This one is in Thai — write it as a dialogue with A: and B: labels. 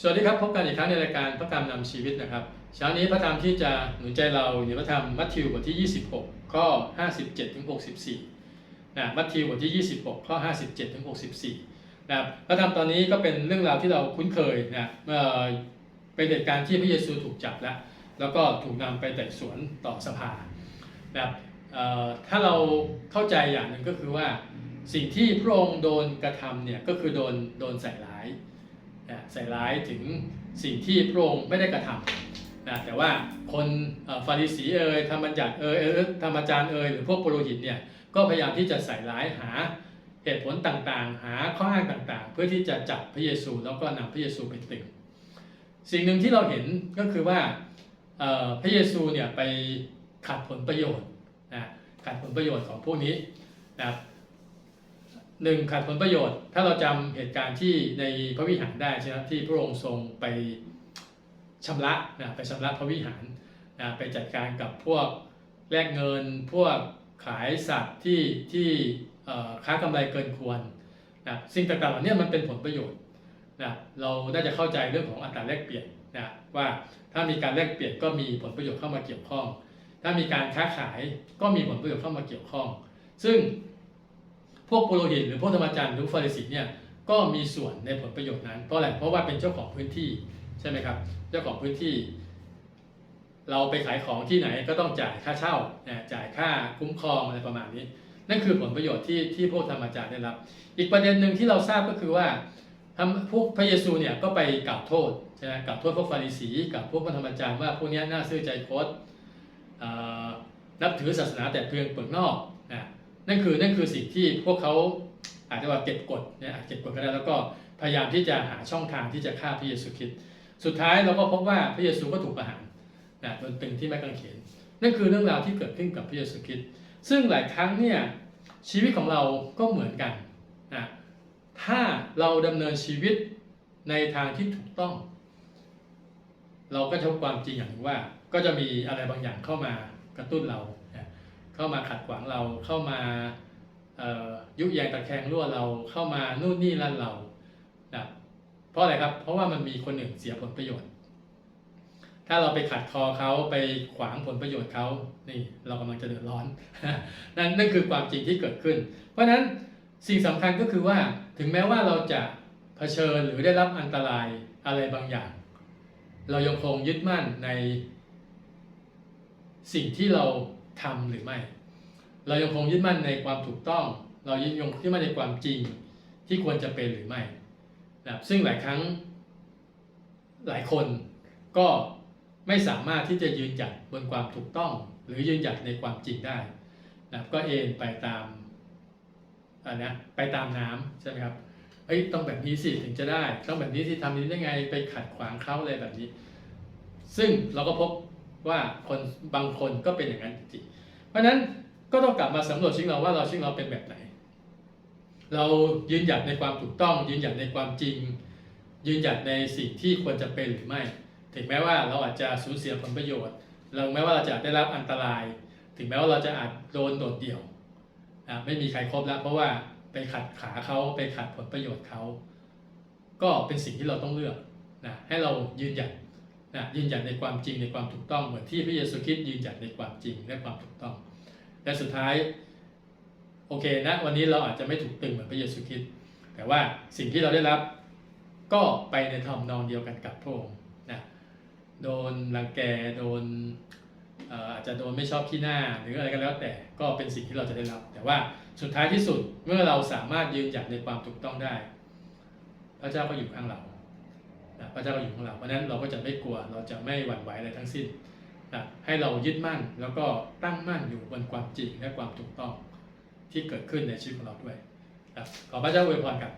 A: สวัสดีครับพบกันอีกครั้งในรายการพระกรรมนำชีวิตนะครับเช้านี้พระธรรมที่จะหนุนใจเราอยู่ในพระธรรมมัทธิวบทที่ 26 ข้อ 57ถึง64นะมัทธิวบทที่ 26 ข้อ 57ถึง64นะครับพระธรรมตอนนี้ก็เป็นเรื่องราวที่เราคุ้นเคยนะเมื่อเป็นเหตุการณ์ที่พระเยซูถูกจับแล้ว แล้วก็ถูกนำไปไต่สวนต่อสภานะครับถ้าเราเข้าใจอย่างหนึ่งก็คือว่าสิ่งที่พระองค์โดนกระทำเนี่ยก็คือโดนโดนใส่ร้าย นะใส่ร้ายถึงสิ่งที่พระองค์ไม่ได้กระทำนะแต่ว่าคนฟาริสีเอ่ยธรรมบัญญัติเอ่ยเอ่ยธรรมจารย์เอ่ยหรือพวกปุโรหิตเนี่ยก็พยายามที่จะใส่ร้ายหาเหตุผลต่างๆ หาข้ออ้างต่างๆ เพื่อที่จะจับพระเยซูแล้วก็นำพระเยซูไปตึงสิ่งหนึ่งที่เราเห็นก็คือว่าพระเยซูเนี่ยไปขัดผลประโยชน์นะขัดผลประโยชน์ของพวกนี้นะ หนึ่งขัดผลประโยชน์ ถ้าเราจำเหตุการณ์ที่ในพระวิหารได้ใช่ไหมที่พระองค์ทรงไปชำระนะไปชำระพระวิหารนะไปจัดการกับพวกแลกเงิน พวกขายสัตว์ที่ที่ค้ากำไรเกินควรนะสิ่งต่างๆเหล่านี้มันเป็นผลประโยชน์นะเราน่าจะเข้าใจเรื่องของอัตราแลกเปลี่ยนนะว่าถ้ามีการแลกเปลี่ยนก็มีผลประโยชน์เข้ามาเกี่ยวข้อง ถ้ามีการค้าขายก็มีผลประโยชน์เข้ามาเกี่ยวข้อง ซึ่ง พวกปุโรหิตหรือพวกธรรมจารย์หรือฟาริสีเนี่ยก็มีส่วนในผลประโยชน์นั้น เพราะอะไรเพราะว่าเป็นเจ้าของพื้นที่ใช่ไหมครับ เจ้าของพื้นที่ เราไปขายของที่ไหนก็ต้องจ่ายค่าเช่านะจ่ายค่าคุ้มครองอะไรประมาณนี้ นั่นคือผลประโยชน์ที่ที่พวกธรรมจารย์ได้รับ อีกประเด็นหนึ่งที่เราทราบก็คือว่าพวกพระเยซูเนี่ยก็ไปกล่าวโทษใช่ไหมกล่าวโทษพวกฟาริสีกับพวกธรรมจารย์ว่าพวกนี้น่าซื่อใจคดเอ่อนับถือศาสนาแต่เพียงเปลือกนอก นั่นคือนั่นคือสิ่งที่พวกเขาอาจจะว่าเก็บกดเนี่ยอาจเก็บกดก็ได้แล้วก็พยายามที่จะหาช่องทางที่จะฆ่าพระเยซูคริสต์สุดท้ายเราก็พบว่าพระเยซูก็ถูกประหารนะโดนตึงที่ไม้กางเขนนั่นคือเรื่องราวที่เกิดขึ้นกับพระเยซูคริสต์ซึ่งหลายครั้งเนี่ยชีวิตของเราก็เหมือนกันนะถ้าเราดำเนินชีวิตในทางที่ถูกต้อง เราก็จะพบความจริงอย่างว่าก็จะมีอะไรบางอย่างเข้ามากระตุ้นเรา เข้ามาขัดขวางเราเข้ามาเอ่อยุแยงตะแคงรั่วเราเข้ามานู่นนี่ลั่นเรานะเพราะอะไรครับ เพราะว่ามันมีคนหนึ่งเสียผลประโยชน์ ถ้าเราไปขัดคอเขาไปขวางผลประโยชน์เขานี่เรากำลังจะเดือดร้อนนั่นนั่นคือความจริงที่เกิดขึ้น เพราะฉะนั้นสิ่งสำคัญก็คือว่าถึงแม้ว่าเราจะเผชิญหรือได้รับอันตรายอะไรบางอย่าง เรายังคงยึดมั่นในสิ่งที่เรา ทำหรือไม่ เรายังคงยึดมั่นในความถูกต้อง เรายังคงยึดมั่นในความจริงที่ควรจะเป็นหรือไม่นะครับซึ่งหลายครั้งหลายคนก็ไม่สามารถที่จะยืนหยัดบนความถูกต้อง หรือยืนหยัดในความจริงได้นะครับก็เอ็นไปตามอันนะไปตามน้ำใช่ไหมครับเอ้ยต้องแบบนี้สิถึงจะได้ ต้องแบบนี้ที่ทำนี้ได้ไงไปขัดขวางเขาอะไรแบบนี้ ซึ่งเราก็พบ ว่าคนบางคนก็เป็นอย่างนั้นจริงๆเพราะนั้นก็ต้องกลับมาสำรวจชีวิตเราว่าเราชีวิตเราเป็นแบบไหน เรายืนหยัดในความถูกต้อง ยืนหยัดในความจริง ยืนหยัดในสิ่งที่ควรจะเป็นหรือไม่ ถึงแม้ว่าเราอาจจะสูญเสียผลประโยชน์เราแม้ว่าเราจะได้รับอันตราย ถึงแม้ว่าเราจะอาจโดนโดดเดี่ยวนะไม่มีใครครบแล้ว เพราะว่าไปขัดขาเขาไปขัดผลประโยชน์เขาก็เป็นสิ่งที่เราต้องเลือกนะให้เรายืนหยัด นะยืนหยัดในความจริงในความถูกต้องเหมือนที่พระเยซูคริสต์ยืนหยัดในความจริงและความถูกต้อง และสุดท้ายโอเคนะวันนี้เราอาจจะไม่ถูกตึงเหมือนพระเยซูคริสต์แต่ว่าสิ่งที่เราได้รับก็ไปในทำนองเดียวกันกับพระองค์นะโดนรังแกโดนเอ่ออาจจะโดนไม่ชอบขี้หน้าหรืออะไรก็แล้วแต่ก็เป็นสิ่งที่เราจะได้รับ แต่ว่าสุดท้ายที่สุดเมื่อเราสามารถยืนหยัดในความถูกต้องได้ พระเจ้าก็อยู่ข้างเรา นะพระเจ้าก็อยู่ของเราเพราะฉะนั้นเราก็จะไม่กลัวเราจะไม่หวั่นไหวอะไรทั้งสิ้นนะให้เรายึดมั่นแล้วก็ตั้งมั่นอยู่บนความจริงและความถูกต้องที่เกิดขึ้นในชีวิตของเราด้วยนะขอพระเจ้าอวยพรครับ